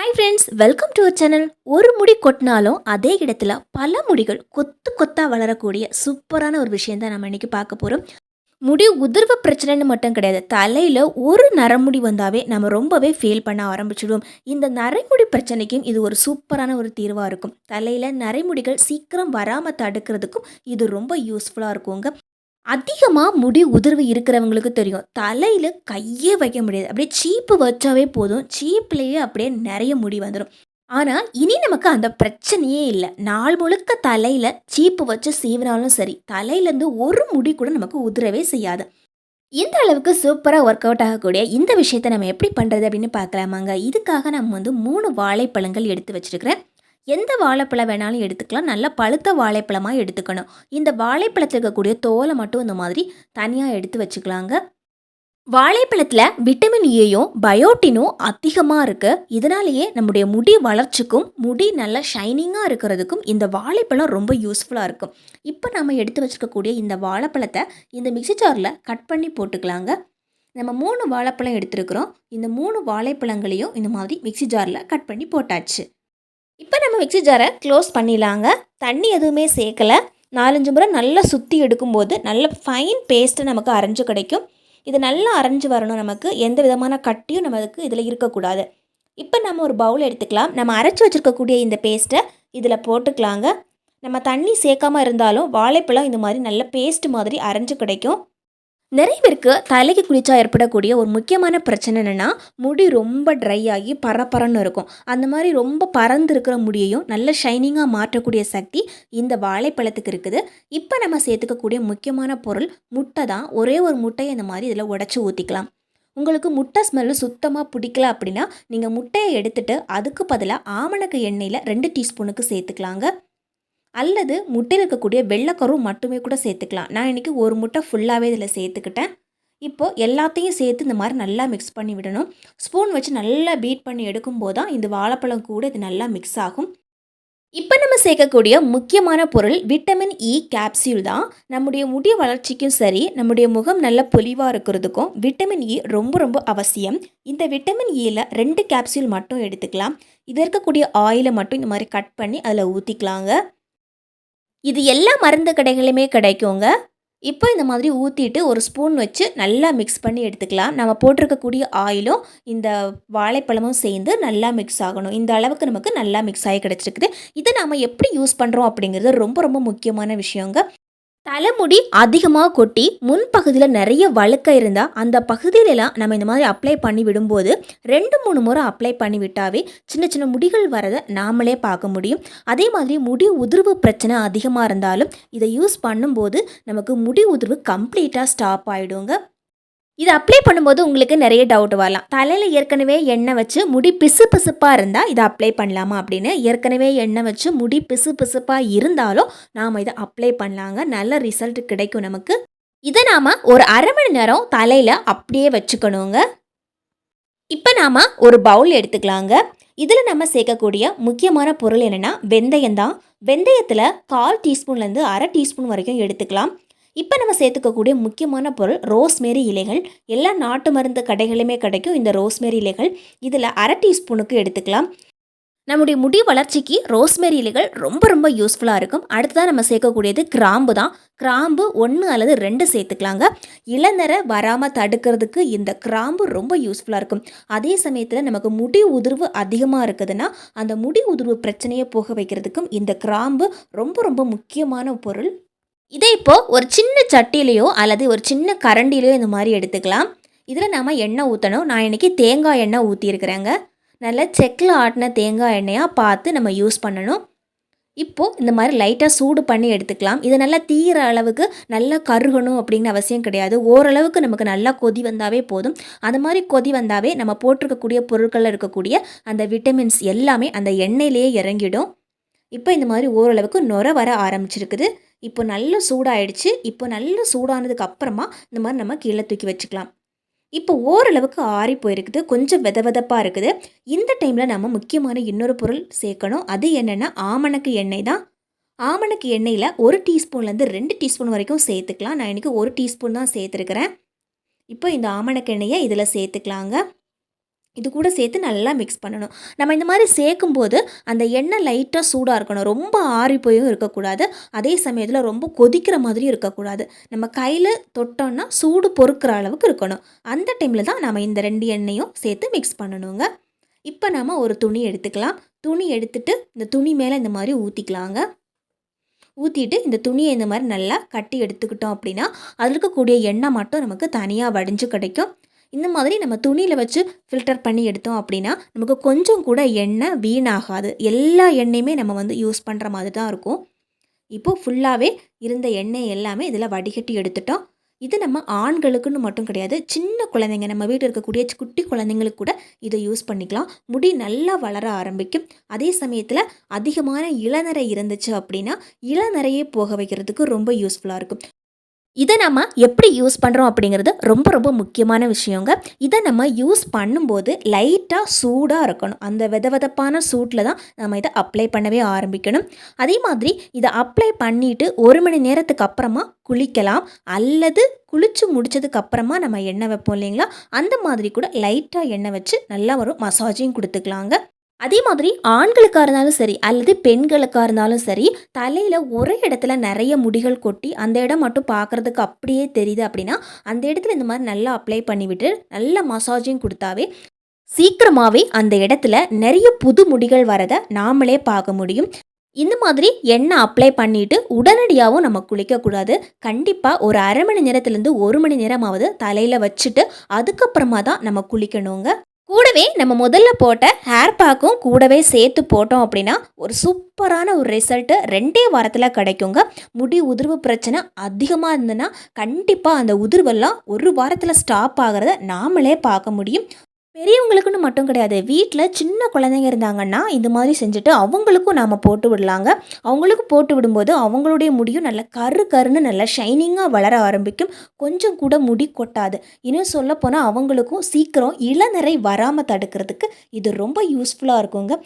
Hi friends welcome to our channel ஒரு முடி கொட்டினாலும் அதே இடத்துல பல முடிகள் கொத்து கொத்தாக வளரக்கூடிய சூப்பரான ஒரு விஷயம் தான் நம்ம இன்றைக்கி பார்க்க போகிறோம் முடி உதிர்வு பிரச்சனைன்னு மட்டும் கிடையாது. தலையில் ஒரு நரமுடி வந்தாவே நம்ம ரொம்பவே ஃபீல் பண்ண ஆரம்பிச்சிடுவோம். இந்த நரைமுடி பிரச்சனைக்கும் இது ஒரு சூப்பரான ஒரு தீர்வாக இருக்கும். தலையில் நரைமுடிகள் சீக்கிரம் வராமல் தடுக்கிறதுக்கும் இது ரொம்ப யூஸ்ஃபுல்லாக இருக்குங்க. அதிகமாக முடி உதிர்வு இருக்கிறவங்களுக்கு தெரியும். தலையில் கையே வைக்க முடியாது. அப்படியே சீப்பு வச்சாவே போதும். சீப்லேயே அப்படியே நிறைய முடி வந்துடும் ஆனால் இனி நமக்கு அந்த பிரச்சனையே இல்லை. நாள் முழுக்க தலையில் சீப்பு வச்சு சீவினாலும் சரி தலையிலேருந்து ஒரு முடி கூட நமக்கு உதிரவே செய்யாது. இந்த அளவுக்கு சூப்பராக ஒர்க் அவுட் ஆகக்கூடிய இந்த விஷயத்தை நம்ம எப்படி பண்ணுறது அப்படின்னு பார்க்கலாமாங்க? இதுக்காக நம்ம வந்து மூணு வாழைப்பழங்கள் எடுத்து வச்சிருக்கிறேன். எந்த வாழைப்பழம் வேணாலும் எடுத்துக்கலாம். நல்லா பழுத்த வாழைப்பழமாக எடுத்துக்கணும். இந்த வாழைப்பழத்தில் இருக்கக்கூடிய தோலை மட்டும் இந்த மாதிரி தனியாக எடுத்து வச்சுக்கலாங்க. வாழைப்பழத்தில் விட்டமின் ஏயும் பயோட்டினும் அதிகமாக இருக்குது இதனாலேயே நம்முடைய முடி வளர்ச்சிக்கும் முடி நல்லா ஷைனிங்காக இருக்கிறதுக்கும் இந்த வாழைப்பழம் ரொம்ப யூஸ்ஃபுல்லாக இருக்கும். இப்போ நம்ம எடுத்து வச்சுருக்கக்கூடிய இந்த வாழைப்பழத்தை இந்த மிக்சி ஜாரில் கட் பண்ணி போட்டுக்கலாங்க. நம்ம மூணு வாழைப்பழம் எடுத்துருக்குறோம். இந்த மூணு வாழைப்பழங்களையும் இந்த மாதிரி மிக்சி ஜாரில் கட் பண்ணி போட்டாச்சு. இப்போ நம்ம மிக்சி ஜாரை க்ளோஸ் பண்ணிடலாங்க. தண்ணி எதுவுமே சேர்க்கலை. நாலஞ்சு முறை நல்லா சுற்றி எடுக்கும்போது நல்ல ஃபைன் பேஸ்ட்டு நமக்கு அரைஞ்சு கிடைக்கும். இது நல்லா அரைஞ்சு வரணும் நமக்கு. எந்த விதமான கட்டியும் நமக்கு இதில் இருக்கக்கூடாது. இப்போ நம்ம ஒரு பவுல் எடுத்துக்கலாம். நம்ம அரைச்சி வச்சுருக்கக்கூடிய இந்த பேஸ்ட்டை இதில் போட்டுக்கலாங்க. நம்ம தண்ணி சேர்க்காமல் இருந்தாலும் வாழைப்பழம் இந்த மாதிரி நல்ல பேஸ்ட் மாதிரி அரைஞ்சு கிடைக்கும். நிறைய பேருக்கு தலைக்கு குளிச்சா ஏற்படக்கூடிய ஒரு முக்கியமான பிரச்சனை என்னென்னா முடி ரொம்ப ட்ரை ஆகி பரபரன்னு இருக்கும். அந்த மாதிரி ரொம்ப பறந்து இருக்கிற முடியையும் நல்ல ஷைனிங்காக மாற்றக்கூடிய சக்தி இந்த வாழைப்பழத்துக்கு இருக்குது. இப்போ நம்ம சேர்த்துக்கக்கூடிய முக்கியமான பொருள் முட்டை தான். ஒரே ஒரு முட்டையை இந்த மாதிரி இதில் உடச்சி ஊற்றிக்கலாம் உங்களுக்கு முட்டை ஸ்மெல்லு சுத்தமாக பிடிக்கல அப்படின்னா நீங்கள் முட்டையை எடுத்துகிட்டு அதுக்கு பதிலாக ஆமணக்கு எண்ணெயில் ரெண்டு டீஸ்பூனுக்கு சேர்த்துக்கலாங்க. அல்லது முட்டையில் இருக்கக்கூடிய வெள்ளைக்கரும் மட்டுமே கூட சேர்த்துக்கலாம். நான் இன்றைக்கி ஒரு முட்டை ஃபுல்லாகவே இதில் சேர்த்துக்கிட்டேன். இப்போது எல்லாத்தையும் சேர்த்து இந்த மாதிரி நல்லா மிக்ஸ் பண்ணி விடணும். ஸ்பூன் வச்சு நல்லா பீட் பண்ணி எடுக்கும்போது தான் இந்த வாழைப்பழம் கூட இது நல்லா மிக்ஸ் ஆகும். இப்போ நம்ம சேர்க்கக்கூடிய முக்கியமான பொருள் விட்டமின் இ கேப்சியூல் தான். நம்முடைய முடி வளர்ச்சிக்கும் சரி நம்முடைய முகம் நல்ல பொலிவாக இருக்கிறதுக்கும் விட்டமின் இ e ரொம்ப ரொம்ப அவசியம். இந்த விட்டமின் இயில் e ரெண்டு கேப்சியூல் மட்டும் எடுத்துக்கலாம். இது இருக்கக்கூடிய ஆயிலை மட்டும் இந்த மாதிரி கட் பண்ணி அதில் ஊற்றிக்கலாங்க இது எல்லா மருந்து கடைகளுமே கிடைக்குங்க. இப்போ இந்த மாதிரி ஊற்றிட்டு ஒரு ஸ்பூன் வச்சு நல்லா மிக்ஸ் பண்ணி எடுத்துக்கலாம். நம்ம போட்டிருக்கக்கூடிய ஆயிலும் இந்த வாழைப்பழமும் சேர்ந்து நல்லா மிக்ஸ் ஆகணும். இந்த அளவுக்கு நமக்கு நல்லா மிக்ஸ் ஆகி கிடச்சிருக்குது. இதை நாம் எப்படி யூஸ் பண்ணுறோம் அப்படிங்கிறது ரொம்ப ரொம்ப முக்கியமான விஷயங்க. தலைமுடி அதிகமாக கொட்டி முன்பகுதியில் நிறைய வழுக்க இருந்தால் அந்த பகுதியிலலாம் நம்ம இந்த மாதிரி அப்ளை பண்ணி விடும்போது ரெண்டு மூணு முறை அப்ளை பண்ணி விட்டாவே சின்ன சின்ன முடிகள் வரதை நாமளே பார்க்க முடியும். அதே மாதிரி முடி உதிர்வு பிரச்சனை அதிகமாக இருந்தாலும் இதை யூஸ் பண்ணும்போது நமக்கு முடி உதிர்வு கம்ப்ளீட்டாக ஸ்டாப் ஆகிடுங்க இது அப்ளை பண்ணும்போது உங்களுக்கு நிறைய டவுட் வரலாம். தலையில் ஏற்கனவே எண்ணெய் வச்சு முடி பிசு பிசுப்பாக இருந்தால் இதை அப்ளை பண்ணலாமா அப்படின்னு ஏற்கனவே எண்ணெய் வச்சு முடி பிசு பிசுப்பாக இருந்தாலும் நாம் இதை அப்ளை பண்ணலாங்க. நல்ல ரிசல்ட் கிடைக்கும் நமக்கு. இதை நாம் ஒரு அரை மணி நேரம் தலையில் அப்படியே வச்சுக்கணுங்க. இப்போ நாம் ஒரு பவுல் எடுத்துக்கலாங்க. இதில் நம்ம சேர்க்கக்கூடிய முக்கியமான பொருள் என்னென்னா வெந்தயம் தான் வெந்தயத்தில் கால் டீஸ்பூன்லேருந்து அரை டீஸ்பூன் வரைக்கும் எடுத்துக்கலாம். இப்போ நம்ம சேர்த்துக்கக்கூடிய முக்கியமான பொருள் ரோஸ்மேரி இலைகள். எல்லா நாட்டு மருந்து கடைகளுமே கிடைக்கும் இந்த ரோஸ்மேரி இலைகள். இதில் அரை டீஸ்பூனுக்கு எடுத்துக்கலாம். நம்முடைய முடி வளர்ச்சிக்கு ரோஸ்மேரி இலைகள் ரொம்ப ரொம்ப யூஸ்ஃபுல்லாக இருக்கும். அடுத்ததான் நம்ம சேர்க்கக்கூடியது கிராம்பு தான். கிராம்பு ஒன்று அல்லது ரெண்டு சேர்த்துக்கலாங்க. இளநரை வராமல் தடுக்கிறதுக்கு இந்த கிராம்பு ரொம்ப யூஸ்ஃபுல்லாக இருக்கும். அதே சமயத்தில் நமக்கு முடி உதிர்வு அதிகமாக இருக்குதுன்னா அந்த முடி உதிர்வு பிரச்சனையை போக வைக்கிறதுக்கும் இந்த கிராம்பு ரொம்ப ரொம்ப முக்கியமான பொருள். இதை இப்போது ஒரு சின்ன சட்டிலையோ அல்லது ஒரு சின்ன கரண்டிலையோ இந்த மாதிரி எடுத்துக்கலாம். இதில் நம்ம எண்ணெய் ஊற்றணும் நான் இன்றைக்கி தேங்காய் எண்ணெய் ஊற்றிருக்கிறேங்க நல்லா செக்கில் ஆட்டின தேங்காய் எண்ணெயாக பார்த்து நம்ம யூஸ் பண்ணணும். இப்போது இந்த மாதிரி லைட்டாக சூடு பண்ணி எடுத்துக்கலாம். இது நல்லா தீர அளவுக்கு நல்லா கருகணும் அப்படிங்கிற அவசியம் கிடையாது. ஓரளவுக்கு நமக்கு நல்லா கொதி வந்தாவே போதும். அந்த மாதிரி கொதி வந்தாவே நம்ம போட்டிருக்கக்கூடிய பொருட்களில் இருக்கக்கூடிய அந்த விட்டமின்ஸ் எல்லாமே அந்த எண்ணெயிலேயே இறங்கிடும். இப்போ இந்த மாதிரி ஓரளவுக்கு நுர வர ஆரம்பிச்சிருக்குது. இப்போ நல்ல சூடாயிடுச்சு. இப்போ நல்ல சூடானதுக்கு அப்புறமா இந்த மாதிரி நம்ம கீழே தூக்கி வச்சுக்கலாம். இப்போ ஓரளவுக்கு ஆறி போயிருக்குது. கொஞ்சம் வித விதப்பாக இருக்குது. இந்த டைமில் நம்ம முக்கியமான இன்னொரு பொருள் சேர்க்கணும். அது என்னென்னா ஆமணக்கு எண்ணெய் தான். ஆமணக்கு எண்ணெயில் ஒரு டீஸ்பூன்லேருந்து ரெண்டு டீஸ்பூன் வரைக்கும் சேர்த்துக்கலாம். நான் இன்றைக்கி ஒரு டீஸ்பூன் தான் சேர்த்துருக்குறேன். இப்போ இந்த ஆமணக்கு எண்ணெயை இதில் சேர்த்துக்கலாங்க. இது கூட சேர்த்து நல்லா மிக்ஸ் பண்ணணும். நம்ம இந்த மாதிரி சேர்க்கும்போது அந்த எண்ணெய் லைட்டாக சூடாக இருக்கணும். ரொம்ப ஆறி போயும் இருக்கக்கூடாது. அதே சமயத்தில் ரொம்ப கொதிக்கிற மாதிரியும் இருக்கக்கூடாது. நம்ம கையில் தொட்டோம்னா சூடு பொறுக்கிற அளவுக்கு இருக்கணும். அந்த டைமில் தான் நம்ம இந்த ரெண்டு எண்ணெயும் சேர்த்து மிக்ஸ் பண்ணணுங்க. இப்போ நம்ம ஒரு துணி எடுத்துக்கலாம். துணி எடுத்துட்டு இந்த துணி மேலே இந்த மாதிரி ஊற்றிக்கலாங்க ஊற்றிட்டு இந்த துணியை இந்த மாதிரி நல்லா கட்டி எடுத்துக்கிட்டோம் அப்படின்னா அதில் இருக்கக்கூடிய எண்ணெய் மட்டும் நமக்கு தனியாக வடிஞ்சு கிடைக்கும். இந்த மாதிரி நம்ம துணியில் வச்சு ஃபில்டர் பண்ணி எடுத்தோம் அப்படின்னா நமக்கு கொஞ்சம் கூட எண்ணெய் வீணாகாது. எல்லா எண்ணெயுமே நம்ம வந்து யூஸ் பண்ணுற மாதிரி தான் இருக்கும். இப்போது ஃபுல்லாகவே இருந்த எண்ணெய் எல்லாமே இதில் வடிகட்டி எடுத்துட்டோம். இது நம்ம ஆண்களுக்குன்னு மட்டும் கிடையாது சின்ன குழந்தைங்க நம்ம வீட்டில் இருக்கக்கூடிய குட்டி குழந்தைங்களுக்கு கூட இதை யூஸ் பண்ணிக்கலாம். முடி நல்லா வளர ஆரம்பிக்கும். அதே சமயத்தில் அதிகமான இளநரை இருந்துச்சு அப்படின்னா இளநரையே போக வைக்கிறதுக்கு ரொம்ப யூஸ்ஃபுல்லாக இருக்கும். இதை நம்ம எப்படி யூஸ் பண்ணுறோம் அப்படிங்கிறது ரொம்ப ரொம்ப முக்கியமான விஷயங்க. இதை நம்ம யூஸ் பண்ணும்போது லைட்டாக சூடாக இருக்கணும். அந்த விதவிதப்பான சூட்டில் தான் நம்ம இதை அப்ளை பண்ணவே ஆரம்பிக்கணும். அதே மாதிரி இதை அப்ளை பண்ணிவிட்டு ஒரு மணி நேரத்துக்கு அப்புறமா குளிக்கலாம். அல்லது குளித்து முடித்ததுக்கு அப்புறமா நம்ம எண்ணெய் வைப்போம் இல்லைங்களா? அந்த மாதிரி கூட லைட்டாக எண்ணெய் வச்சு நல்லா ஒரு மசாஜையும் கொடுத்துக்கலாங்க. அதே மாதிரி ஆண்களுக்காக இருந்தாலும் சரி அல்லது பெண்களுக்காக இருந்தாலும் சரி தலையில் ஒரே இடத்துல நிறைய முடிகள் கொட்டி அந்த இடம் மட்டும் பார்க்குறதுக்கு அப்படியே தெரியுது அப்படின்னா அந்த இடத்துல இந்த மாதிரி நல்லா அப்ளை பண்ணிவிட்டு நல்ல மசாஜையும் கொடுத்தாவே சீக்கிரமாகவே அந்த இடத்துல நிறைய புது முடிகள் வரதை நாமளே பார்க்க முடியும். இந்த மாதிரி எண்ணெய் அப்ளை பண்ணிட்டு உடனடியாகவும் நம்ம குளிக்கக்கூடாது. கண்டிப்பாக ஒரு அரை மணி நேரத்துலேருந்து ஒரு மணி நேரமாவது தலையில் வச்சுட்டு அதுக்கப்புறமா தான் நம்ம குளிக்கணுங்க. கூடவே நம்ம முதல்ல போட்ட ஹேர் பேக்கும் கூடவே சேர்த்து போட்டோம் அப்படின்னா ஒரு சூப்பரான ஒரு ரிசல்ட்டு ரெண்டே வாரத்தில் கிடைக்குங்க. முடி உதிர்வு பிரச்சனை அதிகமாக இருந்ததுன்னா கண்டிப்பாக அந்த உதிர்வெல்லாம் ஒரு வாரத்தில் ஸ்டாப் ஆகிறத நாமளே பார்க்க முடியும். பெரியவங்களுக்குன்னு மட்டும் கிடையாது. வீட்டில் சின்ன குழந்தைங்க இருந்தாங்கன்னா இந்த மாதிரி செஞ்சுட்டு அவங்களுக்கும் நாம் போட்டு விடலாங்க. அவங்களுக்கு போட்டு விடும்போது அவங்களுடைய முடியும் நல்லா கரு கருன்னு நல்லா ஷைனிங்காக வளர ஆரம்பிக்கும். கொஞ்சம் கூட முடி கொட்டாது. இன்னும் சொல்லப்போனால் அவங்களுக்கும் சீக்கிரம் இளநரை வராமல் தடுக்கிறதுக்கு இது ரொம்ப யூஸ்ஃபுல்லாக இருக்குங்க.